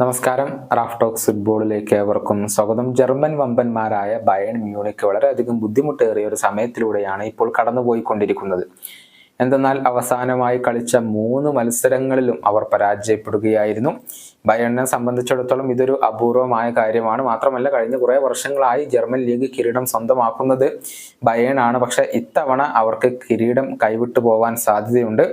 നമസ്കാരം. Raf talks ഫുട്ബോളിലേക്ക് ഏവർക്കും സ്വാഗതം. ജർമ്മൻ വമ്പന്മാരായ ബയൺ മ്യൂണിക്ക് വളരെയധികം ബുദ്ധിമുട്ടേറിയ ഒരു സമയത്തിലൂടെയാണ് ഇപ്പോൾ കടന്നുപോയിക്കൊണ്ടിരിക്കുന്നത്. എന്തെന്നാൽ അവസാനമായി കളിച്ച മൂന്ന് മത്സരങ്ങളിലും അവർ പരാജയപ്പെടുകയായിരുന്നു. ബയണിനെ സംബന്ധിച്ചിടത്തോളം ഇതൊരു അപൂർവമായ കാര്യമാണ്. മാത്രമല്ല കഴിഞ്ഞ കുറേ വർഷങ്ങളായി ജർമ്മൻ ലീഗ് കിരീടം സ്വന്തമാക്കുന്നത് ബയേണാണ്. പക്ഷെ ഇത്തവണ അവർക്ക് കിരീടം കൈവിട്ടു പോവാൻ സാധ്യതയുണ്ട്.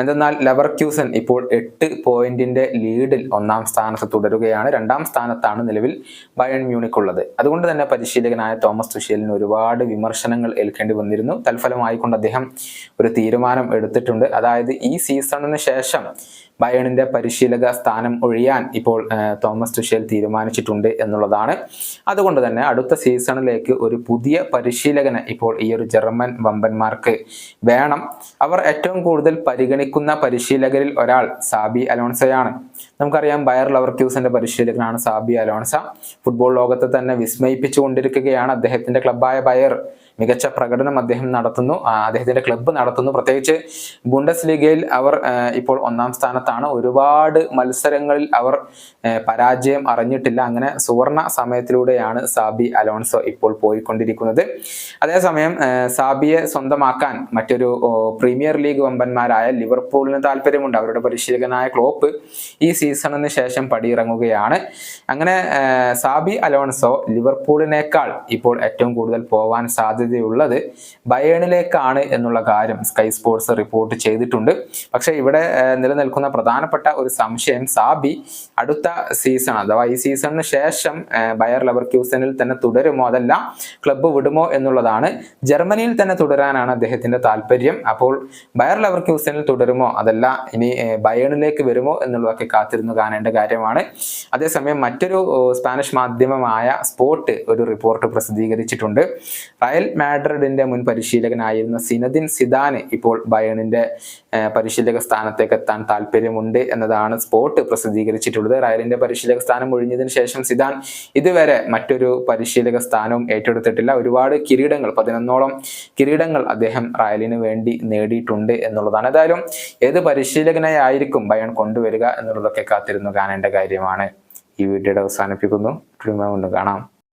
എന്തെന്നാൽ ലെവർ ക്യൂസൻ ഇപ്പോൾ എട്ട് പോയിന്റിന്റെ ലീഡിൽ ഒന്നാം സ്ഥാനത്ത് തുടരുകയാണ്. രണ്ടാം സ്ഥാനത്താണ് നിലവിൽ ബയൺ മ്യൂണിക് ഉള്ളത് അതുകൊണ്ട് തന്നെ പരിശീലകനായ തോമസ് തുഷേലിന് ഒരുപാട് വിമർശനങ്ങൾ ഏൽക്കേണ്ടി വന്നിരുന്നു. തൽഫലമായിക്കൊണ്ട് അദ്ദേഹം ഒരു തീരുമാനം എടുത്തിട്ടുണ്ട്. അതായത് ഈ സീസണിന് ശേഷം ബയണിന്റെ പരിശീലക സ്ഥാനം ഒഴിയാൻ ഇപ്പോൾ തോമസ് തുഷേൽ തീരുമാനിച്ചിട്ടുണ്ട് എന്നുള്ളതാണ്. അതുകൊണ്ട് തന്നെ അടുത്ത സീസണിലേക്ക് ഒരു പുതിയ പരിശീലകന് ഇപ്പോൾ ഈ ഒരു ജർമ്മൻ വമ്പന്മാർക്ക് വേണം. അവർ ഏറ്റവും കൂടുതൽ പരിഗണിക്കുന്ന പരിശീലകരിൽ ഒരാൾ സാബി അലോൺസയാണ്. നമുക്കറിയാം ബയർ ലവർ ക്യൂസിന്റെ പരിശീലകനാണ് സാബി അലോൺസ. ഫുട്ബോൾ ലോകത്തെ തന്നെ വിസ്മയിപ്പിച്ചുകൊണ്ടിരിക്കുകയാണ് അദ്ദേഹത്തിന്റെ ക്ലബ്ബായ ബയർ മികച്ച പ്രകടനം അദ്ദേഹം നടത്തുന്നു. അദ്ദേഹത്തിന്റെ ക്ലബ്ബ് നടത്തുന്നു. പ്രത്യേകിച്ച് ബുണ്ടസ് ലീഗയിൽ അവർ ഇപ്പോൾ ഒന്നാം സ്ഥാനത്താണ്. ഒരുപാട് മത്സരങ്ങളിൽ അവർ പരാജയം അറിഞ്ഞിട്ടില്ല. അങ്ങനെ സുവർണ സമയത്തിലൂടെയാണ് സാബി അലോൺസോ ഇപ്പോൾ പോയിക്കൊണ്ടിരിക്കുന്നത്. അതേസമയം സാബിയെ സ്വന്തമാക്കാൻ മറ്റൊരു പ്രീമിയർ ലീഗ് വമ്പന്മാരായ ലിവർപൂളിന് താല്പര്യമുണ്ട്. അവരുടെ പരിശീലകനായ ക്ലോപ്പ് ഈ സീസണിന് ശേഷം പടിയിറങ്ങുകയാണ്. അങ്ങനെ സാബി അലോൺസോ ലിവർപൂളിനേക്കാൾ ഇപ്പോൾ ഏറ്റവും കൂടുതൽ പോവാൻ സാധ്യതയുള്ളത് ബയേണിലേക്കാണ് എന്നുള്ള കാര്യം സ്കൈ സ്പോർട്സ് റിപ്പോർട്ട് ചെയ്തിട്ടുണ്ട്. പക്ഷേ ഇവിടെ നിലനിൽക്കുന്ന പ്രധാനപ്പെട്ട ഒരു സംശയം സാബി അടുത്ത സീസൺ അഥവാ ഈ സീസണിന് ശേഷം ബയർ ബയർ ലെവർക്യൂസനിൽ തന്നെ തുടരുമോ അതല്ല ക്ലബ്ബ് വിടുമോ എന്നുള്ളതാണ്. ജർമ്മനിയിൽ തന്നെ തുടരാനാണ് അദ്ദേഹത്തിന്റെ താല്പര്യം. അപ്പോൾ ബയർ ലെവർക്യൂസനിൽ തുടരുമോ അതല്ല ഇനി ബയേണിലേക്ക് വരുമോ എന്നുള്ളതൊക്കെ കാത്തിരുന്നു കാണേണ്ട കാര്യമാണ്. അതേസമയം മറ്റൊരു സ്പാനിഷ് മാധ്യമമായ സ്പോർട്ട് ഒരു റിപ്പോർട്ട് പ്രസിദ്ധീകരിച്ചിട്ടുണ്ട്. റയൽ മാഡ്രിഡിന്റെ മുൻ പരിശീലകനായിരുന്ന സിനദിൻ സിദാന് ഇപ്പോൾ ബയണിന്റെ പരിശീലക സ്ഥാനത്തേക്ക് എത്താൻ താല്പര്യമുണ്ട് എന്നതാണ് സ്പോർട്ട് പ്രസിദ്ധീകരിച്ചിട്ടുള്ളത്. റയലിന്റെ പരിശീലക സ്ഥാനം ഒഴിഞ്ഞതിന് ശേഷം സിദാൻ ഇതുവരെ മറ്റൊരു പരിശീലക സ്ഥാനവും ഏറ്റെടുത്തിട്ടില്ല. ഒരുപാട് കിരീടങ്ങൾ പതിനൊന്നോളം കിരീടങ്ങൾ അദ്ദേഹം റയലിന് വേണ്ടി നേടിയിട്ടുണ്ട് എന്നുള്ളതാണ്. ഏതായാലും ഏത് പരിശീലകനെ ആയിരിക്കും ബയൺ കൊണ്ടുവരിക എന്നുള്ളതൊക്കെ കാത്തിരുന്നു കാണേണ്ട കാര്യമാണ്. ഈ വീഡിയോയുടെ അവസാനിപ്പിക്കുന്നു. വീണ്ടും കാണാം.